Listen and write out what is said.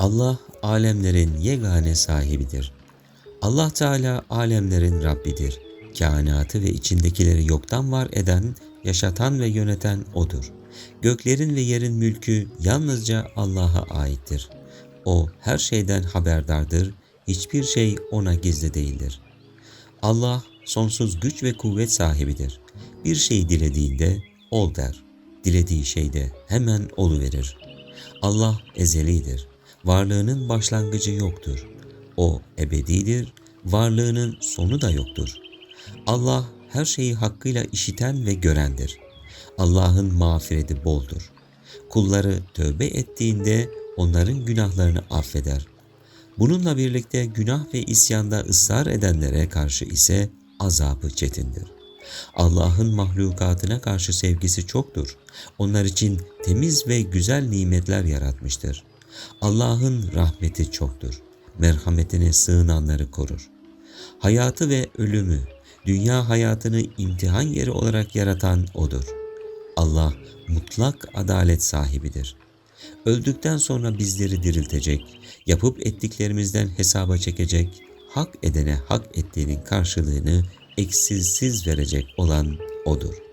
Allah alemlerin yegane sahibidir. Allah Teala alemlerin Rabbidir. Kainatı ve içindekileri yoktan var eden, yaşatan ve yöneten O'dur. Göklerin ve yerin mülkü yalnızca Allah'a aittir. O her şeyden haberdardır, hiçbir şey O'na gizli değildir. Allah sonsuz güç ve kuvvet sahibidir. Bir şey dilediğinde ol der. Dilediği şeyde hemen oluverir. Allah ezelidir. Varlığının başlangıcı yoktur. O ebedidir. Varlığının sonu da yoktur. Allah her şeyi hakkıyla işiten ve görendir. Allah'ın mağfireti boldur. Kulları tövbe ettiğinde onların günahlarını affeder. Bununla birlikte günah ve isyanda ısrar edenlere karşı ise azabı çetindir. Allah'ın mahlukatına karşı sevgisi çoktur. Onlar için temiz ve güzel nimetler yaratmıştır. Allah'ın rahmeti çoktur. Merhametine sığınanları korur. Hayatı ve ölümü, dünya hayatını imtihan yeri olarak yaratan O'dur. Allah mutlak adalet sahibidir. Öldükten sonra bizleri diriltecek, yapıp ettiklerimizden hesaba çekecek, hak edene hak ettiğinin karşılığını eksiksiz verecek olan O'dur.